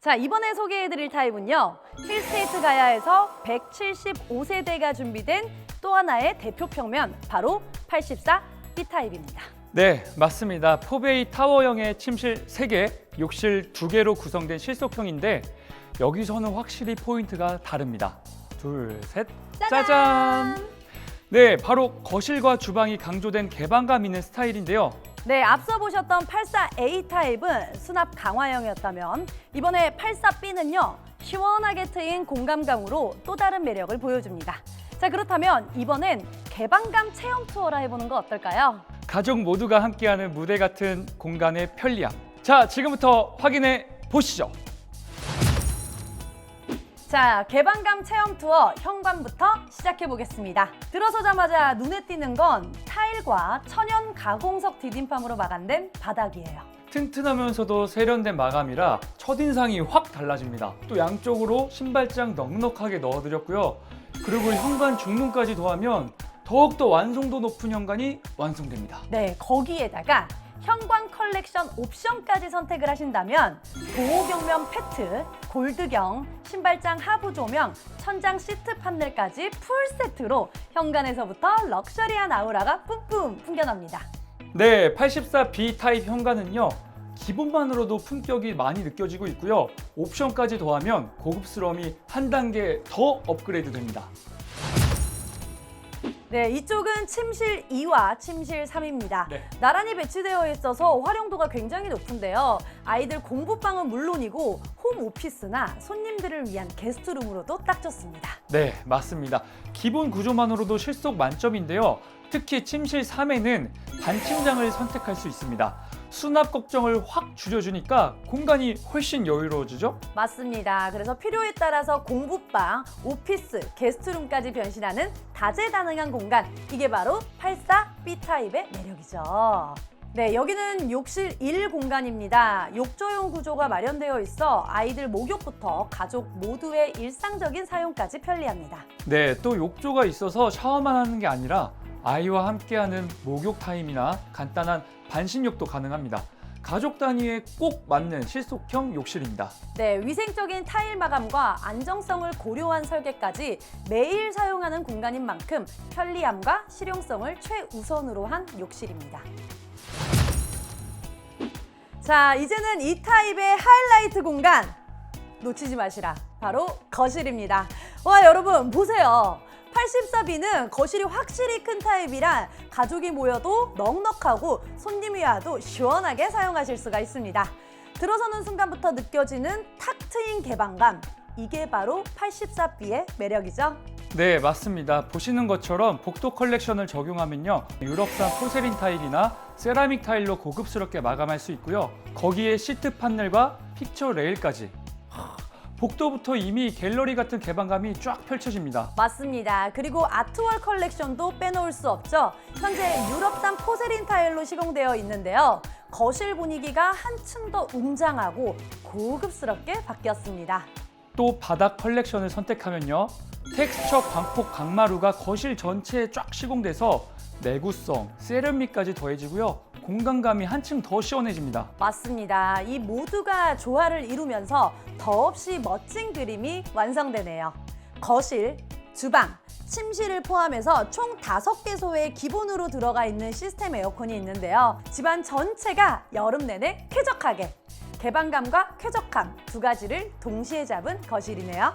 자, 이번에 소개해드릴 타입은요. 힐스테이트 가야에서 175세대가 준비된 또 하나의 대표 평면, 바로 84 B타입입니다. 네, 맞습니다. 포베이 타워형의 침실 3개, 욕실 2개로 구성된 실속형인데 여기서는 확실히 포인트가 다릅니다. 둘, 셋, 짜잔! 네, 바로 거실과 주방이 강조된 개방감 있는 스타일인데요. 네, 앞서 보셨던 84A 타입은 수납 강화형이었다면 이번에 84B는요. 시원하게 트인 공감감으로 또 다른 매력을 보여줍니다. 자, 그렇다면 이번엔 개방감 체험 투어라 해보는 거 어떨까요? 가족 모두가 함께하는 무대 같은 공간의 편리함. 자, 지금부터 확인해 보시죠. 자, 개방감 체험 투어 현관부터 시작해 보겠습니다. 들어서자마자 눈에 띄는 건 타일과 천연 가공석 디딤판으로 마감된 바닥이에요. 튼튼하면서도 세련된 마감이라 첫인상이 확 달라집니다. 또 양쪽으로 신발장 넉넉하게 넣어드렸고요. 그리고 현관 중문까지 더하면 더욱더 완성도 높은 현관이 완성됩니다. 네, 거기에다가 현관 컬렉션 옵션까지 선택을 하신다면 보호경면 패트, 골드경, 신발장 하부 조명, 천장 시트 판넬까지 풀 세트로 현관에서부터 럭셔리한 아우라가 뿜뿜 풍겨납니다. 네, 84B 타입 현관은요. 기본만으로도 품격이 많이 느껴지고 있고요. 옵션까지 더하면 고급스러움이 한 단계 더 업그레이드 됩니다. 네, 이쪽은 침실 2와 침실 3입니다. 네. 나란히 배치되어 있어서 활용도가 굉장히 높은데요. 아이들 공부방은 물론이고 홈 오피스나 손님들을 위한 게스트룸으로도 딱 좋습니다. 네, 맞습니다. 기본 구조만으로도 실속 만점인데요. 특히 침실 3에는 반침장을 선택할 수 있습니다. 수납 걱정을 확 줄여주니까 공간이 훨씬 여유로워지죠? 맞습니다. 그래서 필요에 따라서 공부방, 오피스, 게스트룸까지 변신하는 다재다능한 공간. 이게 바로 84B 타입의 매력이죠. 네, 여기는 욕실 1 공간입니다. 욕조용 구조가 마련되어 있어 아이들 목욕부터 가족 모두의 일상적인 사용까지 편리합니다. 네, 또 욕조가 있어서 샤워만 하는 게 아니라 아이와 함께하는 목욕 타임이나 간단한 반신욕도 가능합니다. 가족 단위에 꼭 맞는 실속형 욕실입니다. 네, 위생적인 타일 마감과 안정성을 고려한 설계까지 매일 사용하는 공간인 만큼 편리함과 실용성을 최우선으로 한 욕실입니다. 자, 이제는 이 타입의 하이라이트 공간 놓치지 마시라. 바로 거실입니다. 와, 여러분 보세요. 84B는 거실이 확실히 큰 타입이라 가족이 모여도 넉넉하고 손님이 와도 시원하게 사용하실 수가 있습니다. 들어서는 순간부터 느껴지는 탁 트인 개방감. 이게 바로 84B의 매력이죠. 네, 맞습니다. 보시는 것처럼 복도 컬렉션을 적용하면요. 유럽산 포세린 타일이나 세라믹 타일로 고급스럽게 마감할 수 있고요. 거기에 시트 판넬과 픽처 레일까지. 하, 복도부터 이미 갤러리 같은 개방감이 쫙 펼쳐집니다. 맞습니다. 그리고 아트월 컬렉션도 빼놓을 수 없죠. 현재 유럽산 포세린 타일로 시공되어 있는데요. 거실 분위기가 한층 더 웅장하고 고급스럽게 바뀌었습니다. 또 바닥 컬렉션을 선택하면요. 텍스처 광폭 강마루가 거실 전체에 쫙 시공돼서 내구성, 세련미까지 더해지고요. 공간감이 한층 더 시원해집니다. 맞습니다. 이 모두가 조화를 이루면서 더없이 멋진 그림이 완성되네요. 거실, 주방, 침실을 포함해서 총 다섯 개소의 기본으로 들어가 있는 시스템 에어컨이 있는데요. 집안 전체가 여름 내내 쾌적하게 개방감과 쾌적함 두 가지를 동시에 잡은 거실이네요.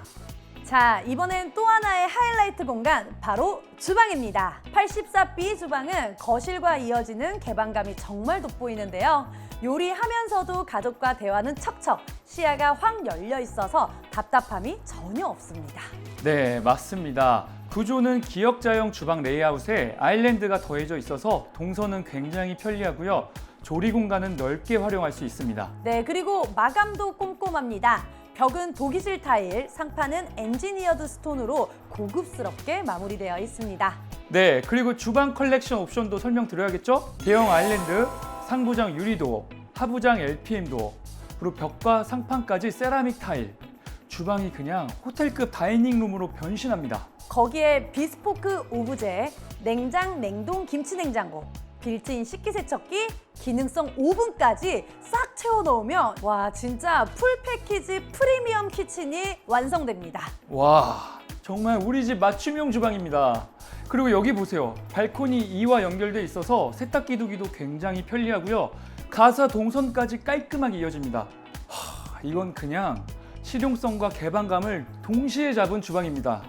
자, 이번엔 또 하나의 하이라이트 공간, 바로 주방입니다. 84B 주방은 거실과 이어지는 개방감이 정말 돋보이는데요. 요리하면서도 가족과 대화는 척척, 시야가 확 열려 있어서 답답함이 전혀 없습니다. 네, 맞습니다. 구조는 기역자형 주방 레이아웃에 아일랜드가 더해져 있어서 동선은 굉장히 편리하고요. 조리 공간은 넓게 활용할 수 있습니다. 네, 그리고 마감도 꼼꼼합니다. 벽은 독이질 타일, 상판은 엔지니어드 스톤으로 고급스럽게 마무리되어 있습니다. 네, 그리고 주방 컬렉션 옵션도 설명드려야겠죠? 대형 아일랜드, 상부장 유리도어, 하부장 LPM 도어, 그리고 벽과 상판까지 세라믹 타일. 주방이 그냥 호텔급 다이닝룸으로 변신합니다. 거기에 비스포크 오브제, 냉장, 냉동 김치 냉장고, 빌트인 식기세척기, 기능성 오븐까지 싹 채워 넣으면 와 진짜 풀 패키지 프리미엄 키친이 완성됩니다. 와, 정말 우리 집 맞춤형 주방입니다. 그리고 여기 보세요. 발코니 2와 연결돼 있어서 세탁기 두기도 굉장히 편리하고요. 가사 동선까지 깔끔하게 이어집니다. 하, 이건 그냥 실용성과 개방감을 동시에 잡은 주방입니다.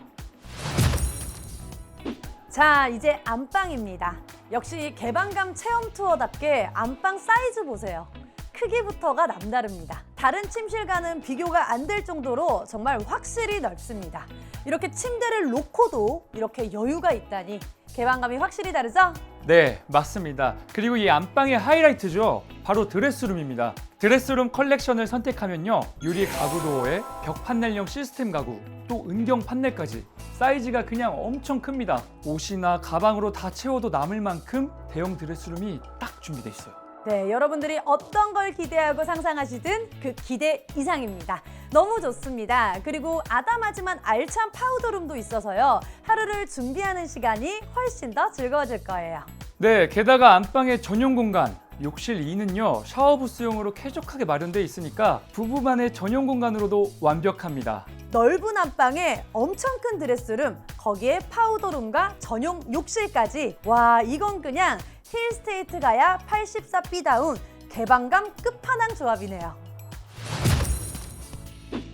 자, 이제 안방입니다. 역시 개방감 체험 투어답게 안방 사이즈 보세요. 크기부터가 남다릅니다. 다른 침실과는 비교가 안 될 정도로 정말 확실히 넓습니다. 이렇게 침대를 놓고도 이렇게 여유가 있다니 개방감이 확실히 다르죠? 네, 맞습니다. 그리고 이 안방의 하이라이트죠. 바로 드레스룸입니다. 드레스룸 컬렉션을 선택하면요. 유리 가구 도어에 벽 판넬형 시스템 가구, 또 은경 판넬까지 사이즈가 그냥 엄청 큽니다. 옷이나 가방으로 다 채워도 남을 만큼 대형 드레스룸이 딱 준비되어 있어요. 네, 여러분들이 어떤 걸 기대하고 상상하시든 그 기대 이상입니다. 너무 좋습니다. 그리고 아담하지만 알찬 파우더룸도 있어서요. 하루를 준비하는 시간이 훨씬 더 즐거워질 거예요. 네, 게다가 안방의 전용 공간, 욕실 2는요 샤워 부스용으로 쾌적하게 마련되어 있으니까 부부만의 전용 공간으로도 완벽합니다. 넓은 안방에 엄청 큰 드레스룸, 거기에 파우더룸과 전용 욕실까지. 와, 이건 그냥 힐스테이트 가야 84B다운 개방감 끝판왕 조합이네요.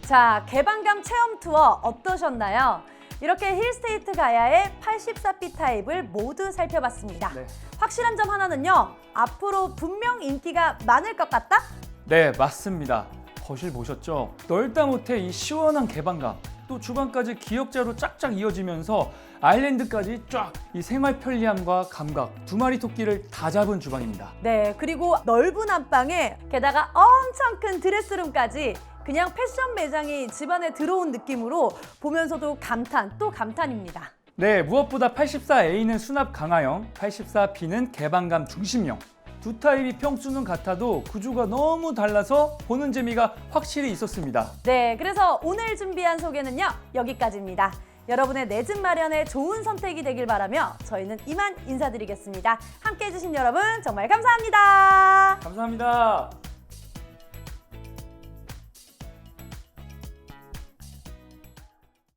자, 개방감 체험 투어 어떠셨나요? 이렇게 힐스테이트 가야의 84B 타입을 모두 살펴봤습니다. 네. 확실한 점 하나는요. 앞으로 분명 인기가 많을 것 같다? 네, 맞습니다. 거실 보셨죠? 넓다 못해 이 시원한 개방감, 또 주방까지 기역자로 쫙쫙 이어지면서 아일랜드까지 쫙 이 생활 편리함과 감각 두 마리 토끼를 다 잡은 주방입니다. 네, 그리고 넓은 안방에 게다가 엄청 큰 드레스룸까지 그냥 패션 매장이 집안에 들어온 느낌으로 보면서도 감탄 또 감탄입니다. 네, 무엇보다 84A는 수납 강화형, 84B는 개방감 중심형. 두 타입이 평수는 같아도 구조가 너무 달라서 보는 재미가 확실히 있었습니다. 네, 그래서 오늘 준비한 소개는요 여기까지입니다. 여러분의 내 집 마련에 좋은 선택이 되길 바라며 저희는 이만 인사드리겠습니다. 함께 해주신 여러분 정말 감사합니다. 감사합니다.